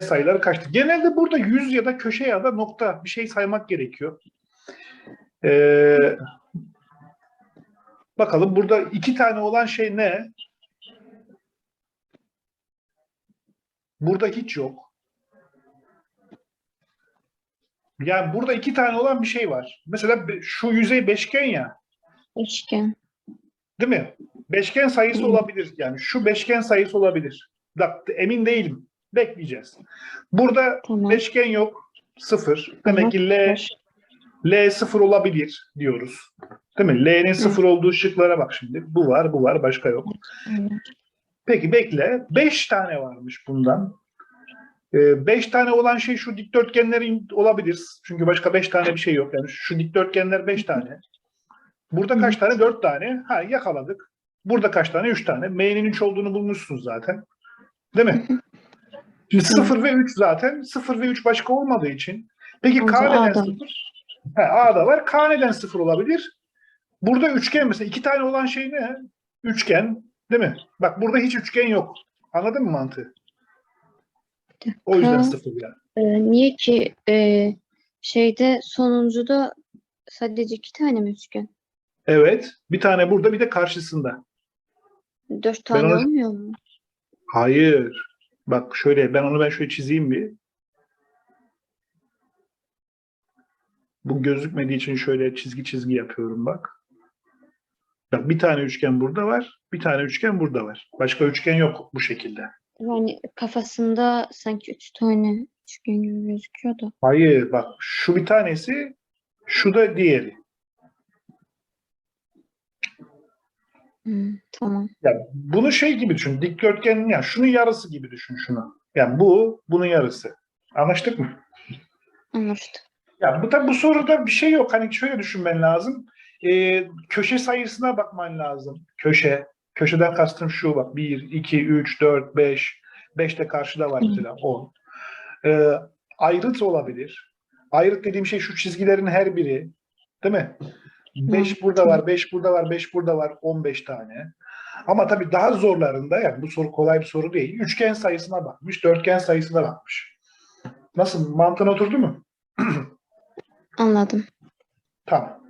sayıları kaçtı? Genelde burada yüz ya da köşe ya da nokta bir şey saymak gerekiyor. Ee, bakalım burada iki tane olan şey ne? Burada hiç yok. Yani burada iki tane olan bir şey var. Mesela şu yüzey beşgen ya. Üçgen. Değil mi? Beşgen sayısı olabilir. Yani şu beşgen sayısı olabilir. Bak emin değilim. Bekleyeceğiz. Burada Tamam. beşgen yok. Sıfır. Demek ki L. L sıfır olabilir diyoruz. Değil mi? L'nin sıfır olduğu şıklara bak şimdi. Bu var, bu var, başka yok. Peki bekle. Beş tane varmış bundan. Ee, beş tane olan şey şu dikdörtgenlerin olabilir. Çünkü başka beş tane bir şey yok. Yani şu dikdörtgenler beş tane. Burada kaç tane? Dört tane. Ha yakaladık. Burada kaç tane? Üç tane. M'nin üç olduğunu bulmuşsunuz zaten. Değil mi? Şimdi sıfır ve üç zaten. Sıfır ve üç başka olmadığı için. Peki K neden A'da. sıfır? Ha, A'da var. K neden sıfır olabilir? Burada üçgen mesela. iki tane olan şey ne? Üçgen. Değil mi? Bak burada hiç üçgen yok. Anladın mı mantığı? O yüzden K- sıfır yani. Ee, niye ki e, şeyde sonuncuda sadece iki tane mi üçgen? Evet. Bir tane burada bir de karşısında. Dört tane onu- olmuyor mu? Hayır. Bak şöyle ben onu ben şöyle çizeyim bir. Bu gözükmediği için şöyle çizgi çizgi yapıyorum bak. Bak bir tane üçgen burada var. Bir tane üçgen burada var. Başka üçgen yok bu şekilde. Yani kafasında sanki üç tane üçgen gibi gözüküyor da. Hayır bak şu bir tanesi şu da diğeri. Hmm, tamam. Yani bunu şey gibi düşün. Dikdörtgenin yani şunun yarısı gibi düşün şunu. Yani bu bunun yarısı. Anlaştık mı? Anlaştık. Ya bu tabi bu soruda bir şey yok. Hani şöyle düşünmen lazım. Ee, köşe sayısına bakman lazım. Köşe. Köşeden kastım şu bak. 1, 2, 3, 4, 5. 5 de karşıda var mesela 10. Ee, ayrıt olabilir. Ayrıt dediğim şey şu çizgilerin her biri. Değil mi? 5 burada var, 5 burada var, 5 burada var. 15 tane. Ama tabii daha zorlarında yani bu soru kolay bir soru değil. Üçgen sayısına bakmış, dörtgen sayısına bakmış. Nasıl? Mantığına oturdu mu? Anladım. Tamam.